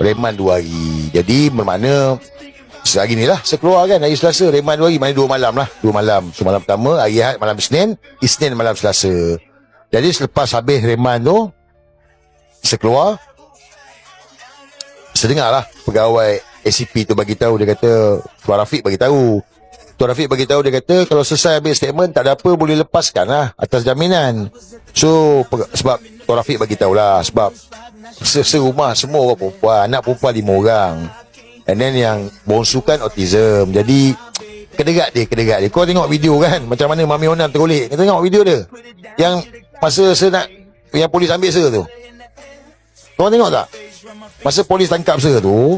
Reman dua hari. Jadi bermakna Sehari ni lah Saya keluar kan Hari Selasa. Reman dua hari Mana dua malam lah. Dua malam. So malam pertama Hari Ahad malam Isnin Isnin malam Selasa. Jadi selepas habis reman tu Saya keluar Saya dengar lah Pegawai ACP tu bagi tahu. Dia kata Tuan Rafiq bagi tahu Tuan Rafiq bagi tahu Dia kata Kalau selesai ambil statement Tak ada apa Boleh lepaskan lah Atas jaminan. So Sebab Tuan Rafiq bagi tahu lah Sebab se- Serumah semua orang perempuan Anak perempuan lima orang. And then yang Bongsu kan autism. Jadi Kedegat dia Kedegat dia. Kau tengok video kan Macam mana Mami Onan tergolek. Kau tengok video dia. Yang Masa saya nak Yang polis ambil saya tu. Kau tengok tak? Masa polis tangkap saya tu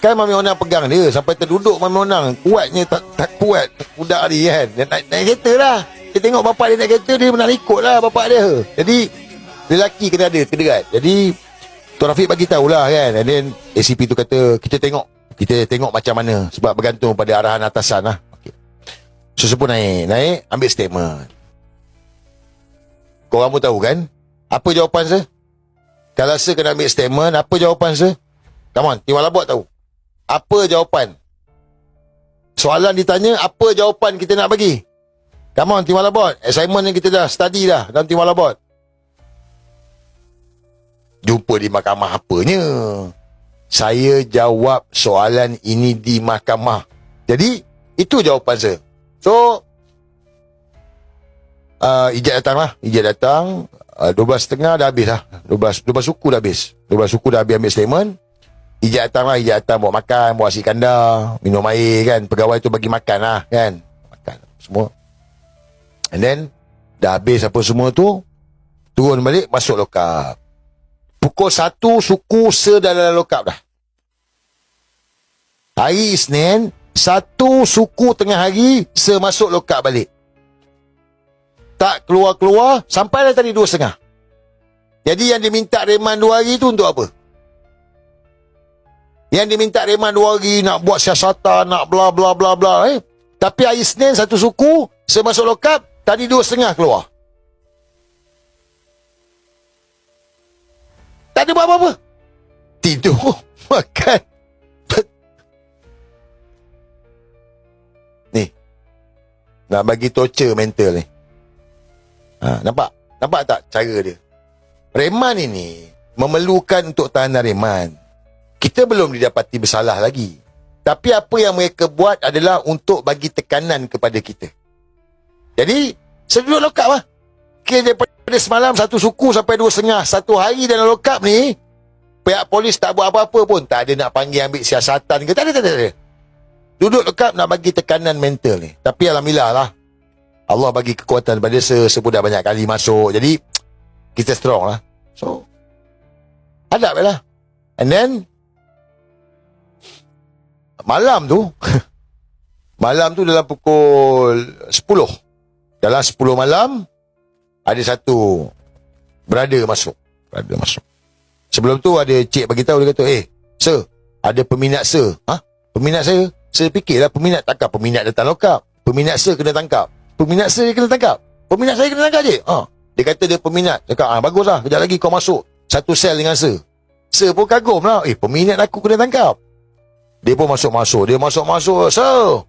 Kan Mami Onang pegang dia Sampai terduduk Mami Onang. Kuatnya tak, tak kuat Budak ni kan. Dia naik, naik kereta lah. Dia tengok bapak dia naik kereta Dia nak ikut lah bapak dia. Jadi Lelaki kena ada Kederat Jadi Tuan Rafiq bagi tahulah kan. And then ACP tu kata Kita tengok Kita tengok macam mana Sebab bergantung pada arahan atasan lah. Okay. So pun naik Naik Ambil statement. Korang pun tahu kan? Apa jawapan saya Kalau saya kena ambil statement Apa jawapan saya Come on Tiwala buat tahu apa jawapan? Soalan ditanya, apa jawapan kita nak bagi? Come on, Team Walabot. Assignment yang kita dah study dah dalam Team Walabot. Jumpa di mahkamah apanya? Saya jawab soalan ini di mahkamah. Jadi, itu jawapan saya. So, uh, Ijat datang lah. Ijat datang. Uh, 12.30 dah habis lah. 12, 12 suku dah habis. 12 suku dah habis ambil statement. Ijat datang lah Ijat datang bawa makan Bawa nasi kandar Minum air kan. Pegawai tu bagi makan lah kan. Makan semua. And then Dah habis apa semua tu Turun balik Masuk lokap. Pukul satu Suku se dah dalam lokap dah. Hari Isnin Satu suku tengah hari Se masuk lokap balik. Tak keluar-keluar Sampai dah tadi dua setengah. Jadi yang diminta reman dua hari tu Untuk apa? Yang diminta reman dua hari nak buat siasatan, nak bla bla bla bla. Eh. Tapi hari Senin satu suku, saya masuk lokap, tadi dua setengah keluar. Tak ada buat apa-apa. Tidur, makan. Ni. Nak bagi torture mental ni. Ha, nampak? Nampak tak cara dia? Reman ini memerlukan untuk tahanan reman kita belum didapati bersalah lagi. Tapi apa yang mereka buat adalah untuk bagi tekanan kepada kita. Jadi, saya duduk lokap lah. Okay, daripada semalam satu suku sampai dua setengah. Satu hari dalam lokap ni, pihak polis tak buat apa-apa pun. Tak ada nak panggil ambil siasatan ke. Tak ada, tak ada. Tak ada. Duduk lokap nak bagi tekanan mental ni. Tapi Alhamdulillah lah. Allah bagi kekuatan pada saya. Sebudah banyak kali masuk. Jadi, kita strong lah. So, hadap lah. And then, malam tu malam tu dalam pukul 10 dalam 10 malam ada satu brother masuk. Brother masuk. Sebelum tu ada cik bagi tahu dia kata eh sir ada peminat sir. Ha? Peminat saya saya fikirlah peminat takkan peminat datang lokap peminat sir kena tangkap. Peminat sir kena tangkap. Peminat saya kena tangkap je ha? Dia kata dia peminat. Cakap ah baguslah kejap lagi kau masuk satu sel dengan sir. Sir pun kagum lah. Eh peminat aku kena tangkap dia pun masuk-masuk. Dia masuk-masuk. Sir.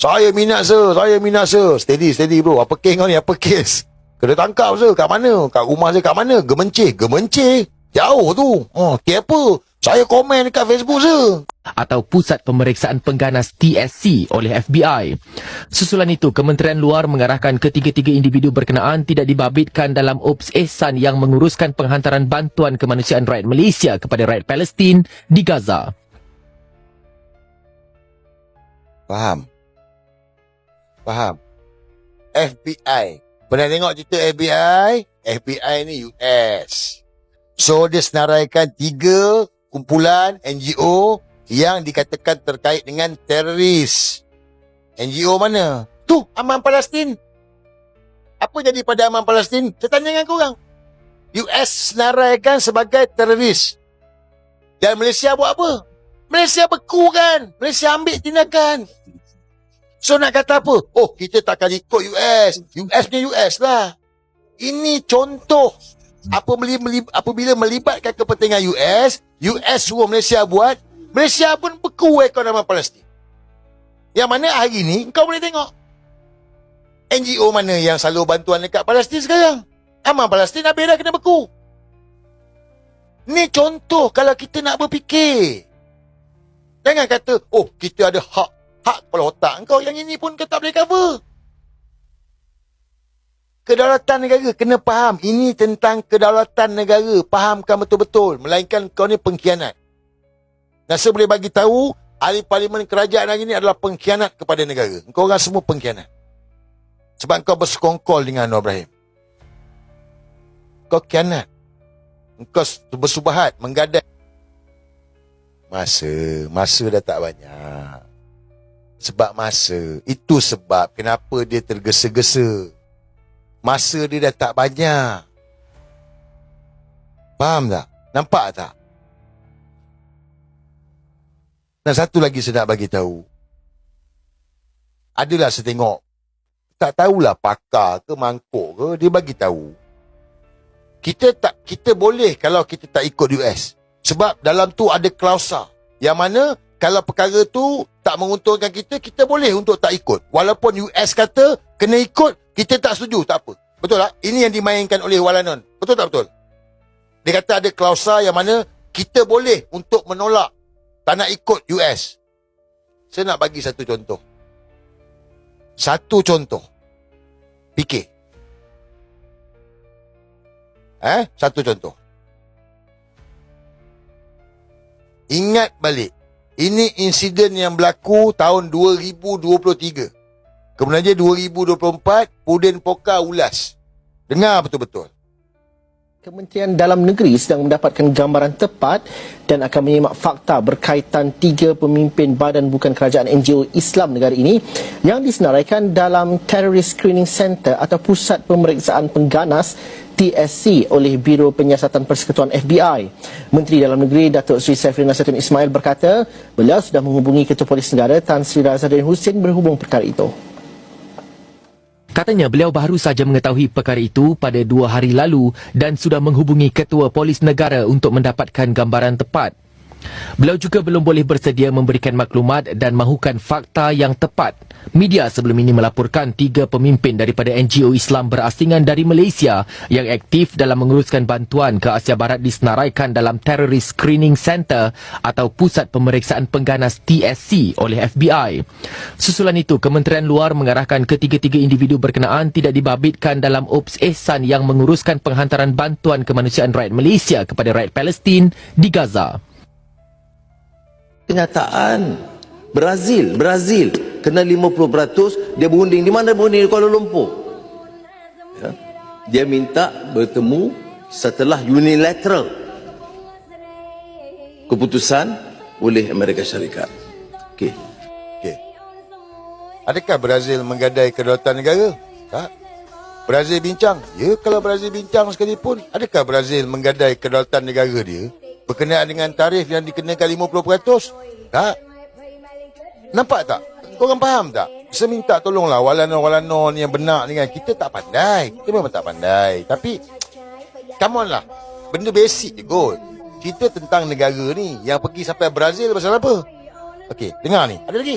Saya minat sir. Saya minat sir. Steady, steady bro. Apa kes kau ni? Apa kes? Kena tangkap sir. Kat mana? Kat rumah saya kat mana? Gemencih. Gemencih. Jauh tu. Oh, apa? Saya komen dekat Facebook sir. atau Pusat Pemeriksaan Pengganas TSC oleh FBI. Susulan itu, Kementerian Luar mengarahkan ketiga-tiga individu berkenaan tidak dibabitkan dalam UPS Ehsan yang menguruskan penghantaran bantuan kemanusiaan rakyat Malaysia kepada rakyat Palestin di Gaza. Faham? Faham? FBI. Pernah tengok cerita FBI? FBI ni US. So, dia senaraikan tiga kumpulan NGO yang dikatakan terkait dengan teroris. NGO mana? Tu, Aman Palestin. Apa jadi pada Aman Palestin? Saya tanya dengan korang. US senaraikan sebagai teroris. Dan Malaysia buat apa? Malaysia beku kan? Malaysia ambil tindakan. So nak kata apa? Oh, kita takkan ikut US. US punya US lah. Ini contoh melib- apabila melibatkan kepentingan US, US suruh Malaysia buat, Malaysia pun beku ekonomi Palestin. Yang mana hari ni kau boleh tengok NGO mana yang selalu bantuan dekat Palestin sekarang? Aman Palestin habis dah kena beku. Ni contoh kalau kita nak berfikir. Jangan kata, oh kita ada hak. Hak kepala otak kau yang ini pun kau tak boleh cover. Kedaulatan negara, kena faham. Ini tentang kedaulatan negara. Fahamkan betul-betul. Melainkan kau ni pengkhianat. Dan saya boleh bagi tahu, ahli parlimen kerajaan hari ini adalah pengkhianat kepada negara. Kau orang semua pengkhianat. Sebab kau bersekongkol dengan Anwar Ibrahim. Kau khianat. Kau bersubahat, menggadai. Masa, masa dah tak banyak. Sebab masa. Itu sebab kenapa dia tergesa-gesa. Masa dia dah tak banyak. Faham tak? Nampak tak? Dan satu lagi saya nak bagi tahu. Adalah saya tengok. Tak tahulah pakar ke mangkuk ke. Dia bagi tahu. Kita tak kita boleh kalau kita tak ikut US. Sebab dalam tu ada klausa. Yang mana kalau perkara tu tak menguntungkan kita, kita boleh untuk tak ikut. Walaupun US kata kena ikut, kita tak setuju, tak apa. Betul tak? Ini yang dimainkan oleh Walanon. Betul tak betul? Dia kata ada klausa yang mana kita boleh untuk menolak tak nak ikut US. Saya nak bagi satu contoh. Satu contoh. Fikir. Eh, satu contoh. Ingat balik. Ini insiden yang berlaku tahun 2023. Kemudian 2024, Pudin Poka ulas. Dengar betul-betul. Kementerian Dalam Negeri sedang mendapatkan gambaran tepat dan akan menyimak fakta berkaitan tiga pemimpin badan bukan kerajaan NGO Islam negara ini yang disenaraikan dalam Terrorist Screening Center atau Pusat Pemeriksaan Pengganas TSC oleh Biro Penyiasatan Persekutuan FBI. Menteri Dalam Negeri Datuk Seri Saiful Nasiruddin Ismail berkata beliau sudah menghubungi Ketua Polis Negara Tan Sri Razadin Hussein berhubung perkara itu. Katanya beliau baru saja mengetahui perkara itu pada dua hari lalu dan sudah menghubungi Ketua Polis Negara untuk mendapatkan gambaran tepat. Beliau juga belum boleh bersedia memberikan maklumat dan mahukan fakta yang tepat. Media sebelum ini melaporkan tiga pemimpin daripada NGO Islam berasingan dari Malaysia yang aktif dalam menguruskan bantuan ke Asia Barat disenaraikan dalam Terrorist Screening Center atau Pusat Pemeriksaan Pengganas TSC oleh FBI. Susulan itu, Kementerian Luar mengarahkan ketiga-tiga individu berkenaan tidak dibabitkan dalam Ops Ehsan yang menguruskan penghantaran bantuan kemanusiaan rakyat Malaysia kepada rakyat Palestin di Gaza. Kenyataan Brazil Brazil kena 50% dia berunding di mana berunding di Kuala Lumpur ya. dia minta bertemu setelah unilateral keputusan oleh Amerika Syarikat okey Okey. Adakah Brazil menggadai kedaulatan negara? Tak. Brazil bincang. Ya, kalau Brazil bincang sekalipun, adakah Brazil menggadai kedaulatan negara dia berkenaan dengan tarif yang dikenakan 50%? Tak. Nampak tak? Korang faham tak? Saya minta tolonglah walanon-walanon yang benar ni kan. Kita tak pandai. Kita memang tak pandai. Tapi, come on lah. Benda basic je kot. Cerita tentang negara ni yang pergi sampai Brazil pasal apa? Okey, dengar ni. Ada lagi?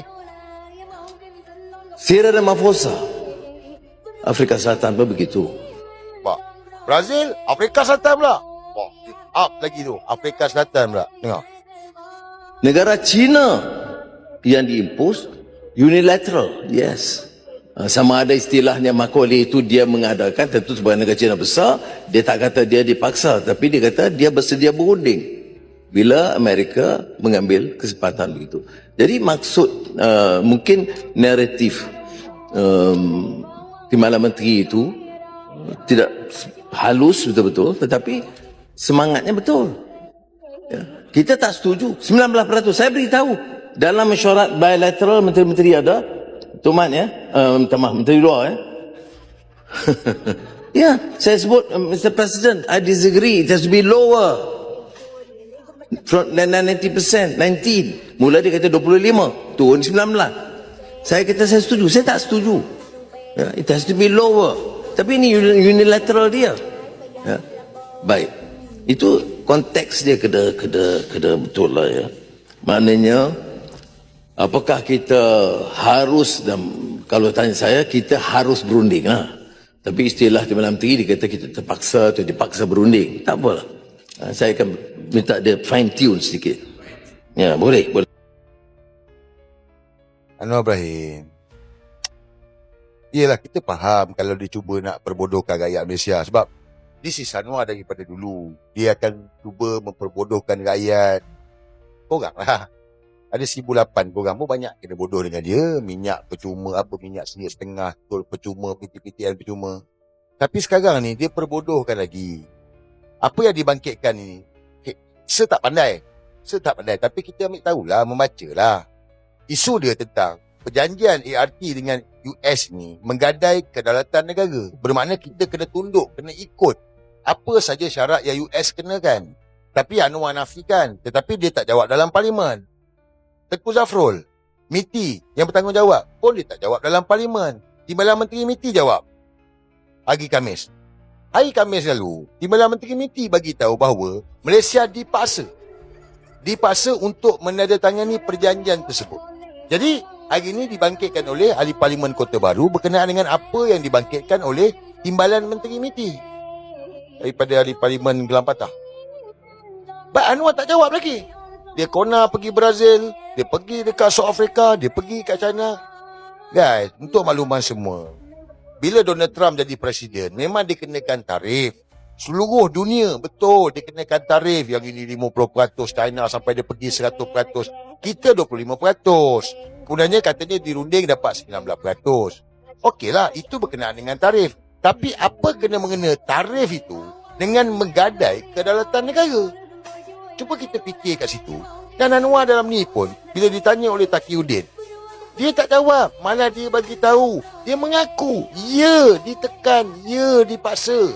Sierra Ramaphosa Afrika Selatan pun begitu Pak. Brazil, Afrika Selatan pula. Up lagi tu. Afrika Selatan pula. Dengar. negara China yang diimpos unilateral yes Ah, sama ada istilahnya Macaulay itu dia mengadakan tentu sebagai negara China besar dia tak kata dia dipaksa tapi dia kata dia bersedia berunding bila Amerika mengambil kesempatan begitu jadi maksud uh, mungkin naratif um, Timbalan Menteri itu uh, tidak halus betul-betul tetapi semangatnya betul Ya. Kita tak setuju. 19%. Saya beritahu. Dalam mesyuarat bilateral menteri-menteri ada. Tuan ya. Uh, minta maaf. Menteri luar ya. ya. Saya sebut uh, Mr. President. I disagree. It has to be lower. From 90%. 19. Mula dia kata 25. Turun 19. Saya kata saya setuju. Saya tak setuju. Ya. It has to be lower. Tapi ini uni- unilateral dia. Ya. Baik. Itu konteks dia kena kena kena betul lah ya. Maknanya apakah kita harus dan kalau tanya saya kita harus berunding lah. Tapi istilah di malam tinggi dia kata kita terpaksa atau dipaksa berunding. Tak apa. Ha, saya akan minta dia fine tune sedikit. Ya, boleh, boleh. Anwar Ibrahim. Yelah kita faham kalau dia cuba nak perbodohkan rakyat Malaysia sebab this is Anwar daripada dulu. Dia akan cuba memperbodohkan rakyat. Korang lah. Ada 1008 korang pun banyak kena bodoh dengan dia. Minyak percuma, apa minyak singgit setengah, tol percuma, PT-PTN percuma. Tapi sekarang ni dia perbodohkan lagi. Apa yang dibangkitkan ini? Okay, saya tak pandai. Saya tak pandai. Tapi kita ambil tahulah, membaca lah. Isu dia tentang perjanjian ART dengan US ni menggadai kedaulatan negara. Bermakna kita kena tunduk, kena ikut apa saja syarat yang US kenakan. Tapi Anwar nafikan. Tetapi dia tak jawab dalam parlimen. Tengku Zafrul, MITI yang bertanggungjawab pun dia tak jawab dalam parlimen. Timbalan Menteri MITI jawab. Hari Kamis. Hari Kamis lalu, Timbalan Menteri MITI bagi tahu bahawa Malaysia dipaksa dipaksa untuk menandatangani perjanjian tersebut. Jadi, hari ini dibangkitkan oleh ahli parlimen Kota Baru berkenaan dengan apa yang dibangkitkan oleh Timbalan Menteri MITI daripada ahli parlimen Gelam Patah. Baik Anwar tak jawab lagi. Dia kona pergi Brazil, dia pergi dekat South Africa, dia pergi kat China. Guys, untuk makluman semua, bila Donald Trump jadi presiden, memang dikenakan tarif. Seluruh dunia, betul, dikenakan tarif. Yang ini 50%, China sampai dia pergi 100%. Kita 25%. Kemudiannya katanya dirunding dapat 19%. Okeylah, itu berkenaan dengan tarif. Tapi apa kena mengena tarif itu dengan menggadai kedaulatan negara? Cuba kita fikir kat situ. Dan Anwar dalam ni pun, bila ditanya oleh Takiuddin, dia tak jawab. Malah dia bagi tahu. Dia mengaku. Ya, ditekan. Ya, dipaksa.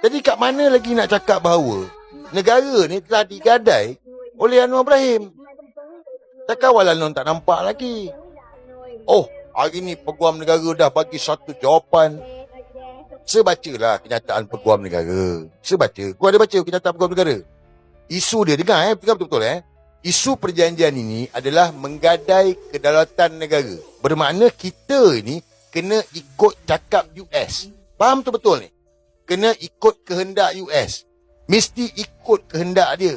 Jadi kat mana lagi nak cakap bahawa negara ni telah digadai oleh Anwar Ibrahim? Takkan Walanon tak nampak lagi. Oh, hari ni Peguam Negara dah bagi satu jawapan. Saya bacalah kenyataan Peguam Negara. Saya baca. Kau ada baca kenyataan Peguam Negara? Isu dia, dengar eh, dengar betul-betul eh. Isu perjanjian ini adalah menggadai kedaulatan negara. Bermakna kita ni kena ikut cakap US. Faham tu betul ni? Kena ikut kehendak US. Mesti ikut kehendak dia.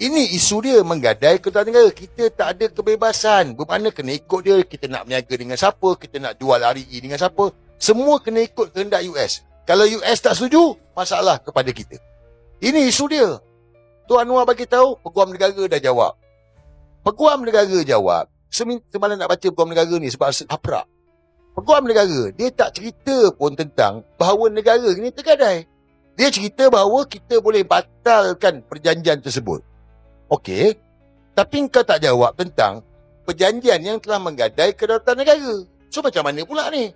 Ini isu dia menggadai kedaulatan negara. Kita tak ada kebebasan. Bermakna kena ikut dia. Kita nak berniaga dengan siapa. Kita nak jual RE dengan siapa. Semua kena ikut kehendak US. Kalau US tak setuju, masalah kepada kita. Ini isu dia. Tu Anwar bagi tahu, Peguam Negara dah jawab. Peguam Negara jawab. Semalam nak baca Peguam Negara ni sebab haprak. Peguam Negara, dia tak cerita pun tentang bahawa negara ni tergadai. Dia cerita bahawa kita boleh batalkan perjanjian tersebut. Okey. Tapi kau tak jawab tentang perjanjian yang telah menggadai kedaulatan negara. So macam mana pula ni?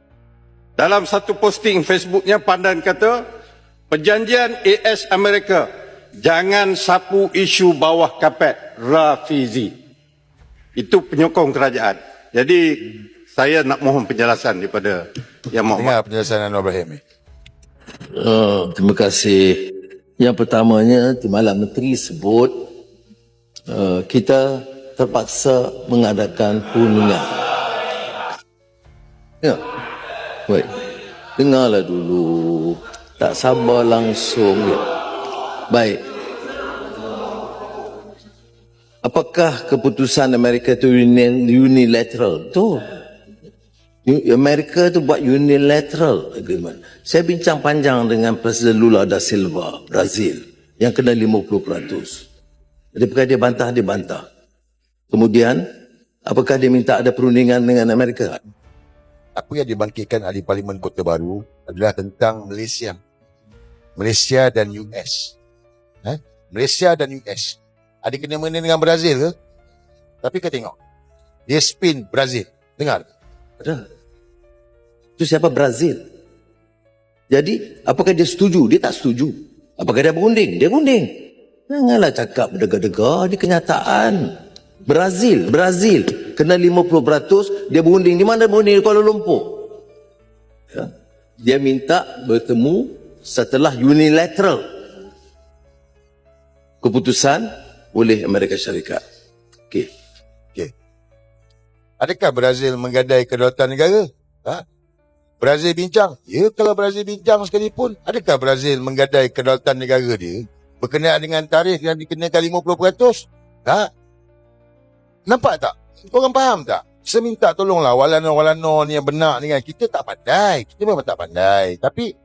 Dalam satu posting Facebooknya Pandan kata perjanjian AS Amerika jangan sapu isu bawah kapet Rafizi. Itu penyokong kerajaan. Jadi saya nak mohon penjelasan daripada Yang Mohd. Dengar penjelasan Anwar Ibrahim ni. Uh, terima kasih. Yang pertamanya, Timbalan Menteri sebut uh, kita terpaksa mengadakan perundingan. Ya, baik. Dengarlah dulu. Tak sabar langsung. Ya. Baik. Apakah keputusan Amerika itu uni- unilateral? Tu. Amerika tu buat unilateral agreement. Saya bincang panjang dengan Presiden Lula da Silva, Brazil, yang kena 50%. Jadi apakah dia bantah, dia bantah. Kemudian, apakah dia minta ada perundingan dengan Amerika? Apa yang dibangkitkan ahli parlimen Kota Baru adalah tentang Malaysia. Malaysia dan US. Eh? Malaysia dan US. Ada kena mengena dengan Brazil ke? Tapi kau tengok. Dia spin Brazil. Dengar. Ada. Itu siapa Brazil? Jadi, apakah dia setuju? Dia tak setuju. Apakah dia berunding? Dia berunding. Janganlah cakap dega-dega di kenyataan. Brazil, Brazil kena 50%, dia berunding di mana berunding di Kuala Lumpur. Ya. Dia minta bertemu setelah unilateral keputusan oleh Amerika Syarikat. Okey. Okey. Adakah Brazil menggadai kedaulatan negara? Ha? Brazil bincang? Ya, kalau Brazil bincang sekalipun, adakah Brazil menggadai kedaulatan negara dia berkenaan dengan tarikh yang dikenakan 50%? Ha? Nampak tak? Korang faham tak? Saya minta tolonglah walano-walano ni yang benar ni kan. Kita tak pandai. Kita memang tak pandai. Tapi,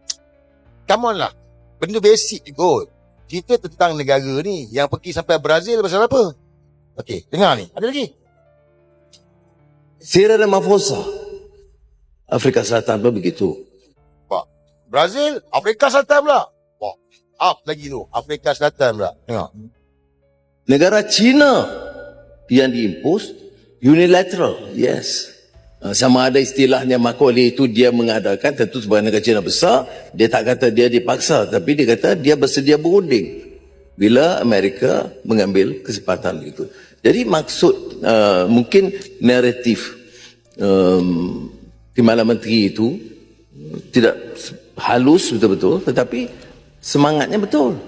come on lah. Benda basic je kot. Cerita tentang negara ni yang pergi sampai Brazil pasal apa? Okey, dengar ni. Ada lagi? Sierra Ramaphosa, Afrika Selatan pun begitu. Wah. Brazil, Afrika Selatan pula. Wah. Up lagi tu. Afrika Selatan pula. Tengok. Negara China yang diimpos unilateral, yes. Uh, Sama ada istilahnya Macaulay itu dia mengadakan tentu sebagai negara China besar dia tak kata dia dipaksa tapi dia kata dia bersedia berunding bila Amerika mengambil kesempatan itu. Jadi maksud uh, mungkin naratif um, Timbalan Menteri itu tidak halus betul-betul tetapi semangatnya betul.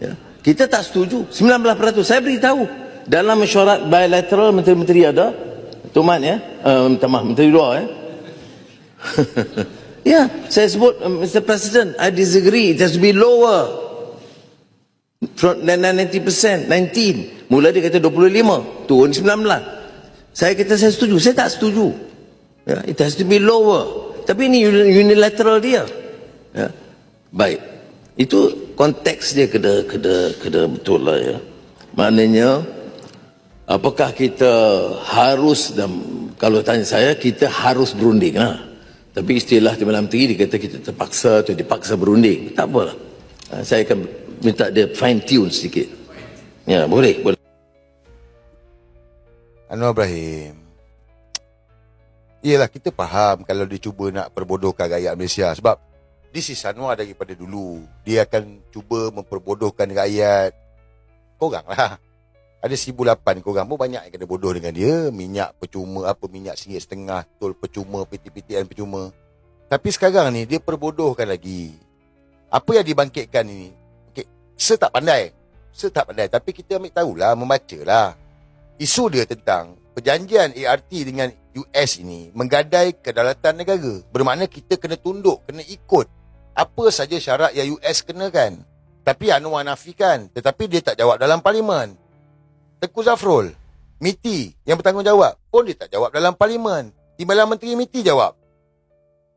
Ya. Kita tak setuju. 19% saya beritahu dalam mesyuarat bilateral menteri-menteri ada Mat ya. Uh, minta maaf menteri luar ya. ya, saya sebut uh, Mr. President, I disagree. It has to be lower. From 90%, 19. Mula dia kata 25, turun 19. Saya kata saya setuju. Saya tak setuju. Ya, it has to be lower. Tapi ini unilateral dia. Ya. Baik. Itu konteks dia kena kena kena betul lah ya. Maknanya apakah kita harus dan kalau tanya saya kita harus berunding lah. Tapi istilah Timbalan Menteri dia kata kita terpaksa atau dipaksa berunding. Tak apalah. Ha, Saya akan minta dia fine tune sedikit. Ya, boleh, boleh. Anwar Ibrahim. Yelah, kita faham kalau dia cuba nak perbodohkan rakyat Malaysia. Sebab this is Anwar daripada dulu. Dia akan cuba memperbodohkan rakyat. Korang lah. Ada seribu lapan korang pun banyak yang kena bodoh dengan dia. Minyak percuma, apa minyak singgit setengah, tol percuma, PT-PTN percuma. Tapi sekarang ni, dia perbodohkan lagi. Apa yang dibangkitkan ini? Okay, saya tak pandai. Saya tak pandai. Tapi kita ambil tahulah, membaca lah. Isu dia tentang perjanjian ART dengan US ini menggadai kedaulatan negara. Bermakna kita kena tunduk, kena ikut apa saja syarat yang US kenakan. Tapi Anwar nafikan. Tetapi dia tak jawab dalam parlimen. Tengku Zafrul, MITI yang bertanggungjawab pun dia tak jawab dalam parlimen. Timbalan Menteri MITI jawab.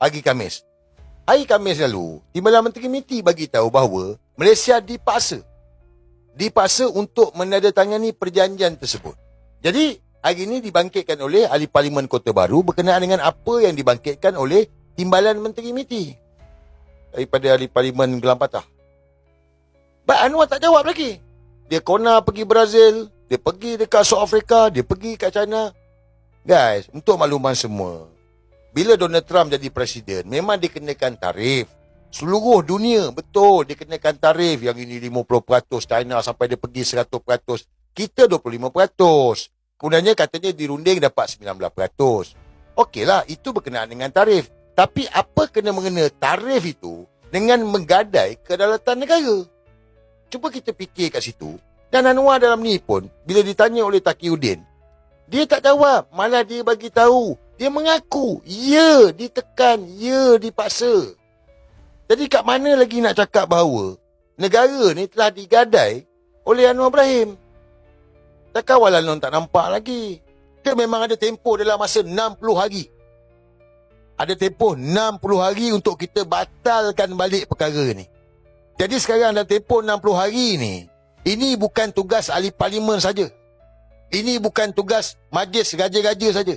Hari Kamis. Hari Kamis lalu, Timbalan Menteri MITI bagi tahu bahawa Malaysia dipaksa. Dipaksa untuk menandatangani perjanjian tersebut. Jadi, hari ini dibangkitkan oleh ahli parlimen Kota Baru berkenaan dengan apa yang dibangkitkan oleh Timbalan Menteri MITI. Daripada ahli parlimen Gelam Patah. Baik Anwar tak jawab lagi. Dia kona pergi Brazil, dia pergi dekat South Africa, dia pergi kat China. Guys, untuk makluman semua, bila Donald Trump jadi presiden, memang dikenakan tarif. Seluruh dunia, betul, dikenakan tarif. Yang ini 50%, China sampai dia pergi 100%. Kita 25%. Kemudiannya katanya dirunding dapat 19%. Okeylah, itu berkenaan dengan tarif. Tapi apa kena mengena tarif itu dengan menggadai kedaulatan negara? Cuba kita fikir kat situ. Dan Anwar dalam ni pun, bila ditanya oleh Takiuddin, dia tak jawab. Malah dia bagi tahu. Dia mengaku. Ya, ditekan. Ya, dipaksa. Jadi kat mana lagi nak cakap bahawa negara ni telah digadai oleh Anwar Ibrahim? Takkan Walanon tak nampak lagi. Dia memang ada tempoh dalam masa 60 hari. Ada tempoh 60 hari untuk kita batalkan balik perkara ni. Jadi sekarang dalam tempoh 60 hari ni, ini bukan tugas ahli parlimen saja. Ini bukan tugas majlis raja-raja saja.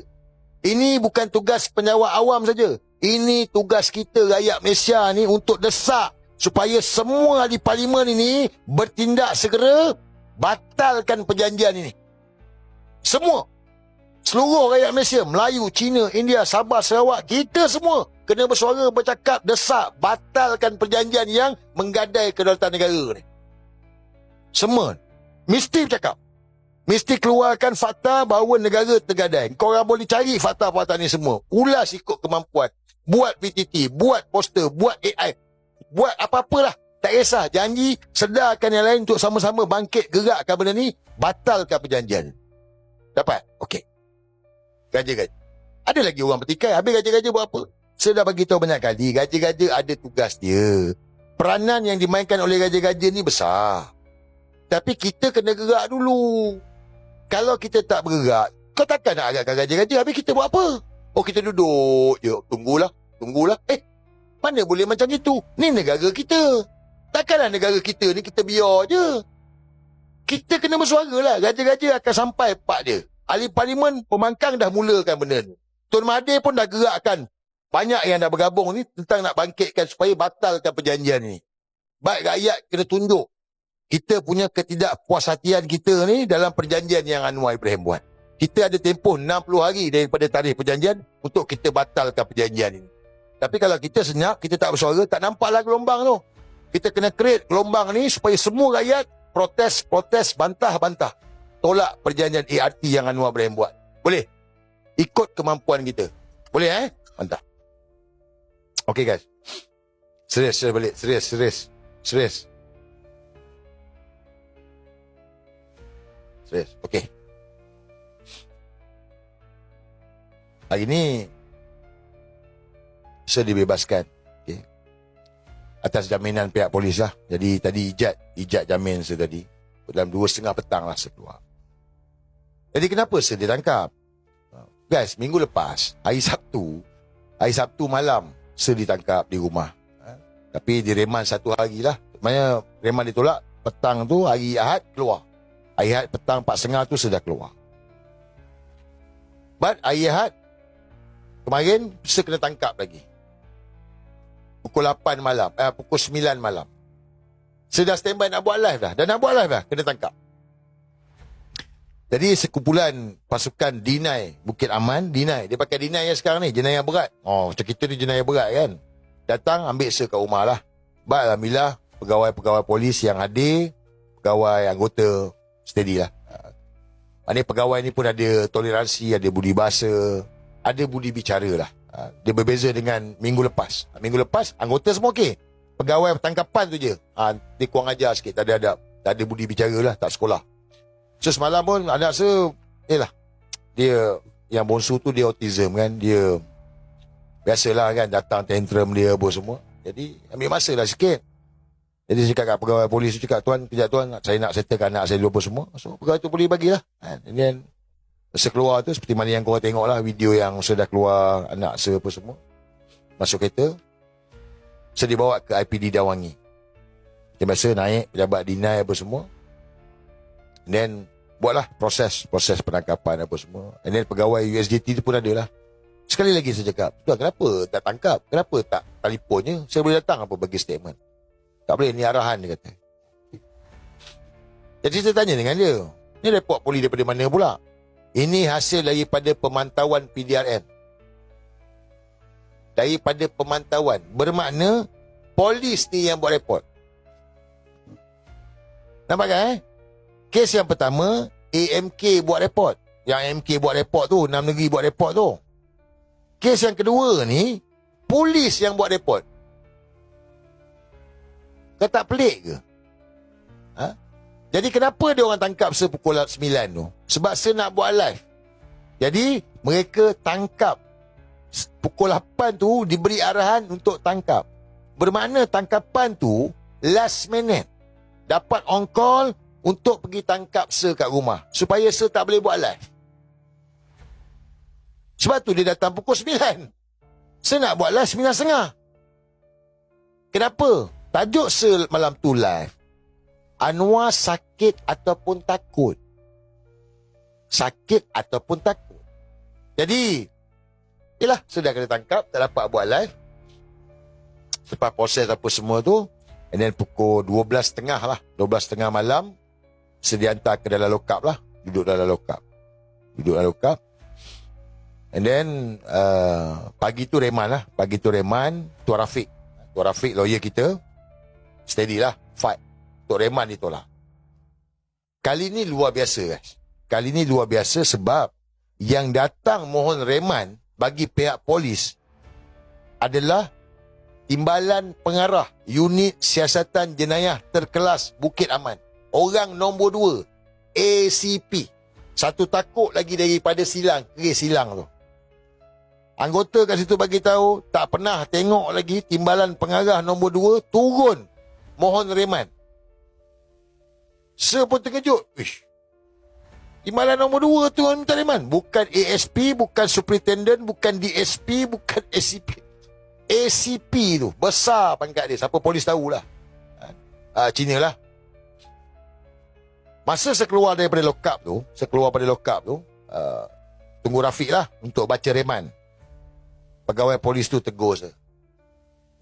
Ini bukan tugas penjawat awam saja. Ini tugas kita rakyat Malaysia ni untuk desak supaya semua ahli parlimen ini bertindak segera batalkan perjanjian ini. Semua. Seluruh rakyat Malaysia, Melayu, Cina, India, Sabah, Sarawak, kita semua kena bersuara bercakap desak batalkan perjanjian yang menggadai kedaulatan negara ni. Semua mesti bercakap. Mesti keluarkan fakta bahawa negara tergadai. Korang boleh cari fakta-fakta ni semua. Ulas ikut kemampuan. Buat PTT, buat poster, buat AI. buat apa-apalah. Tak kisah. Janji sedarkan yang lain untuk sama-sama bangkit gerakkan benda ni. Batalkan perjanjian. Dapat? Okey. Gaji-gaji. Ada lagi orang bertikai. Habis gaji-gaji buat apa? Saya dah bagi tahu banyak kali. Gaji-gaji ada tugas dia. Peranan yang dimainkan oleh gaji-gaji ni besar. Tapi kita kena gerak dulu. Kalau kita tak bergerak, kau takkan nak agakkan gaji-gaji. Habis kita buat apa? Oh, kita duduk je. Tunggulah. Tunggulah. Eh, mana boleh macam itu? Ni negara kita. Takkanlah negara kita ni kita biar je. Kita kena bersuara lah. Gaji-gaji akan sampai pak dia. Ahli parlimen pemangkang dah mulakan benda ni. Tun Mahathir pun dah gerakkan. Banyak yang dah bergabung ni tentang nak bangkitkan supaya batalkan perjanjian ni. Baik rakyat kena tunjuk. Kita punya ketidakpuashatian kita ni dalam perjanjian yang Anwar Ibrahim buat. Kita ada tempoh 60 hari daripada tarikh perjanjian untuk kita batalkan perjanjian ini. Tapi kalau kita senyap, kita tak bersuara, tak nampaklah gelombang tu. Kita kena create gelombang ni supaya semua rakyat protes, protes, bantah, bantah. Tolak perjanjian ART yang Anwar Ibrahim buat. Boleh? Ikut kemampuan kita. Boleh eh? Mantap. Okay guys. Serius, serius balik. Serius, serius. Serius. Serius. Okay. Hari ni saya dibebaskan. Okay. Atas jaminan pihak polis lah. Jadi tadi ijat, ijat jamin saya tadi. Dalam dua setengah petang lah saya keluar. Jadi kenapa saya ditangkap? Guys, minggu lepas, hari Sabtu, hari Sabtu malam, saya ditangkap di rumah. Ha? Tapi direman satu hari lah. Maksudnya reman ditolak, petang tu hari Ahad keluar. Ahad petang 4.30 tu saya dah keluar. But Ahad, kemarin saya kena tangkap lagi. Pukul 8 malam, eh, pukul 9 malam. Saya dah standby nak buat live dah. Dah nak buat live dah, kena tangkap. Jadi sekumpulan pasukan dinai Bukit Aman, dinai. Dia pakai dinai yang sekarang ni, jenayah berat. Oh, macam kita ni jenayah berat kan. Datang ambil saya kat rumah lah. Baik Alhamdulillah, pegawai-pegawai polis yang hadir, pegawai anggota steady lah. Ha. Ini pegawai ni pun ada toleransi, ada budi bahasa, ada budi bicara lah. Ha. Dia berbeza dengan minggu lepas. Ha, Minggu lepas, anggota semua okey. Pegawai tangkapan tu je. Dia kurang ajar sikit, tak ada adab. Tak ada budi bicara lah, tak sekolah. So semalam pun anak saya Eh lah Dia Yang bongsu tu dia autism kan Dia Biasalah kan Datang tantrum dia apa semua Jadi ambil masa lah sikit Jadi saya cakap kat pegawai polis tu cakap Tuan kejap tuan Saya nak settlekan anak saya dulu semua So pegawai tu boleh bagilah kan? And then Masa keluar tu Seperti mana yang korang tengok lah Video yang saya dah keluar Anak saya apa semua Masuk kereta Saya dibawa ke IPD Dawangi Macam biasa naik Pejabat dinai apa semua And then buatlah proses proses penangkapan apa semua. And then pegawai USJT tu pun ada lah. Sekali lagi saya cakap, tuan kenapa tak tangkap? Kenapa tak telefonnya? Saya boleh datang apa bagi statement. Tak boleh, ni arahan dia kata. Jadi saya tanya dengan dia, ni report poli daripada mana pula? Ini hasil daripada pemantauan PDRN. Daripada pemantauan. Bermakna, polis ni yang buat report. Nampak kan eh? Kes yang pertama, AMK buat report. Yang AMK buat report tu, enam negeri buat report tu. Kes yang kedua ni, polis yang buat report. Kau tak pelik ke? Ha? Jadi kenapa dia orang tangkap saya pukul 9 tu? Sebab saya nak buat live. Jadi, mereka tangkap. Pukul 8 tu diberi arahan untuk tangkap. Bermakna tangkapan tu last minute. Dapat on call, untuk pergi tangkap Sir kat rumah supaya Sir tak boleh buat live. Sebab tu dia datang pukul 9. Sir nak buat live 9.30. Kenapa? Tajuk Sir malam tu live. Anwar sakit ataupun takut. Sakit ataupun takut. Jadi, yelah, sudah kena tangkap, tak dapat buat live. Lepas proses apa semua tu, and then pukul 12.30 lah, 12.30 malam, sedia hantar ke dalam lokap lah duduk dalam lokap duduk dalam lokap and then uh, pagi tu reman lah pagi tu reman Tuan Rafiq Tuan Rafiq lawyer kita steady lah fight untuk reman ditolak kali ni luar biasa guys kali ni luar biasa sebab yang datang mohon reman bagi pihak polis adalah Timbalan Pengarah Unit Siasatan Jenayah Terkelas Bukit Aman. Orang nombor dua, ACP. Satu takut lagi daripada silang, kes silang tu. Anggota kat situ bagi tahu tak pernah tengok lagi timbalan pengarah nombor dua turun mohon reman. Saya pun terkejut. Ish. Timbalan nombor dua tu orang minta reman. Bukan ASP, bukan Superintendent, bukan DSP, bukan ACP. ACP tu. Besar pangkat dia. Siapa polis tahulah. Ah, Cina lah. Masa saya keluar daripada lokap tu, saya keluar daripada lokap tu, uh, tunggu Rafiq lah untuk baca reman. Pegawai polis tu tegur saya.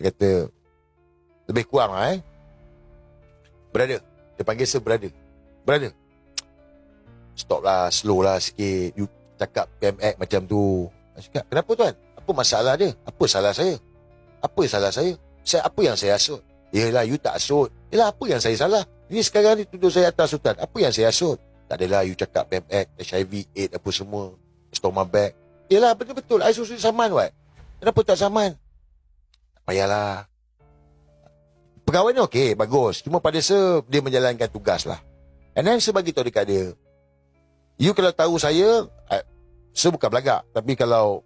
Dia kata, lebih kurang lah eh. Brother. Dia panggil saya brother. Brother. Stop lah, slow lah sikit. You cakap PMX macam tu. Saya cakap, kenapa tuan? Apa masalah dia? Apa salah saya? Apa salah saya? Saya apa yang saya asut? Yelah, you tak asut. Yelah, apa yang saya salah? Ini sekarang ni tuduh saya atas sultan. Apa yang saya asut? Tak adalah you cakap PMX, HIV, AIDS apa semua. Stoma bag. Yelah, betul-betul. I susu saman, what? Kenapa tak saman? Tak payahlah. Pegawai ni okey, bagus. Cuma pada saya, dia menjalankan tugas lah. And then saya bagi tahu dekat dia. You kalau tahu saya, I, saya bukan belagak. Tapi kalau,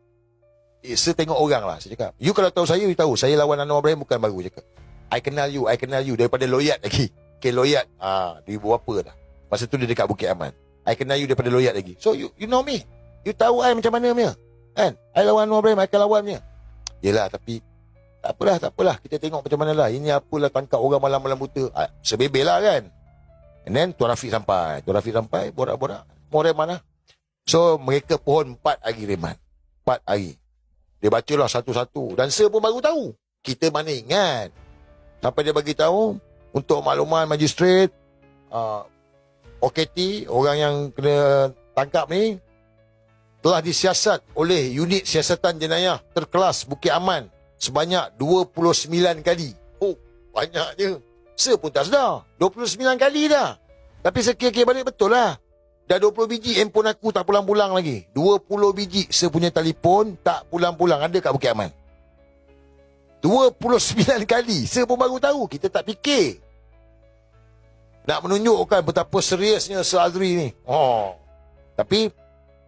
eh, saya tengok orang lah, saya cakap. You kalau tahu saya, you tahu. Saya lawan Anwar Ibrahim bukan baru cakap. I kenal you, I kenal you. Daripada loyat lagi. Okay, loyat. Ah, 2000 apa dah. Masa tu dia dekat Bukit Aman. I kenal you daripada loyat lagi. So, you you know me. You tahu I macam mana punya. Kan? I lawan Anwar Ibrahim, I akan lawan punya. Yelah, tapi tak apalah, tak apalah. Kita tengok macam mana lah. Ini apalah tangkap orang malam-malam buta. Ah, sebebel lah kan. And then Tuan Rafiq sampai. Tuan Rafiq sampai, borak-borak. Mau reman lah. So, mereka pohon 4 hari reman. 4 hari. Dia bacalah satu-satu. Dan saya pun baru tahu. Kita mana ingat. Sampai dia bagi tahu untuk makluman magistrat, uh, OKT, orang yang kena tangkap ni, telah disiasat oleh unit siasatan jenayah terkelas Bukit Aman sebanyak 29 kali. Oh, banyaknya. Saya pun tak sedar. 29 kali dah. Tapi saya kira-kira balik betul lah. Dah 20 biji handphone aku tak pulang-pulang lagi. 20 biji saya punya telefon tak pulang-pulang. Ada kat Bukit Aman. 29 kali. Saya pun baru tahu. Kita tak fikir. Nak menunjukkan betapa seriusnya Sir Azri ni. Oh. Tapi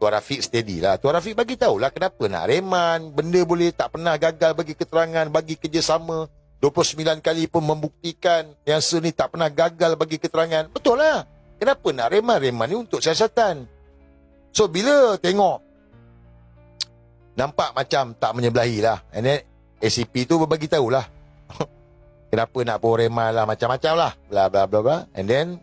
Tuan Rafiq steady lah. Tuan Rafiq bagi tahulah kenapa nak reman. Benda boleh tak pernah gagal bagi keterangan, bagi kerjasama. 29 kali pun membuktikan yang Sir ni tak pernah gagal bagi keterangan. Betul lah. Kenapa nak reman? Reman ni untuk siasatan. So bila tengok nampak macam tak menyebelahi lah. And then ACP tu berbagi tahulah. Kenapa nak pun reman lah macam-macam lah. Bla bla bla bla. And then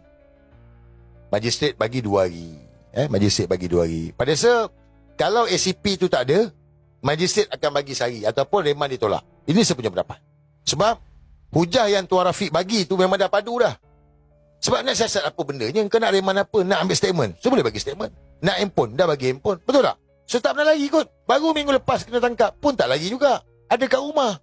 magistrat bagi dua hari. Eh, magistrat bagi dua hari. Pada saya, kalau ACP tu tak ada, magistrat akan bagi sehari ataupun reman ditolak. Ini saya punya pendapat. Sebab hujah yang Tuan Rafiq bagi tu memang dah padu dah. Sebab nak siasat apa bendanya, kau nak reman apa, nak ambil statement. So boleh bagi statement. Nak handphone, dah bagi handphone. Betul tak? So tak pernah lagi kot. Baru minggu lepas kena tangkap pun tak lagi juga. Ada kat rumah.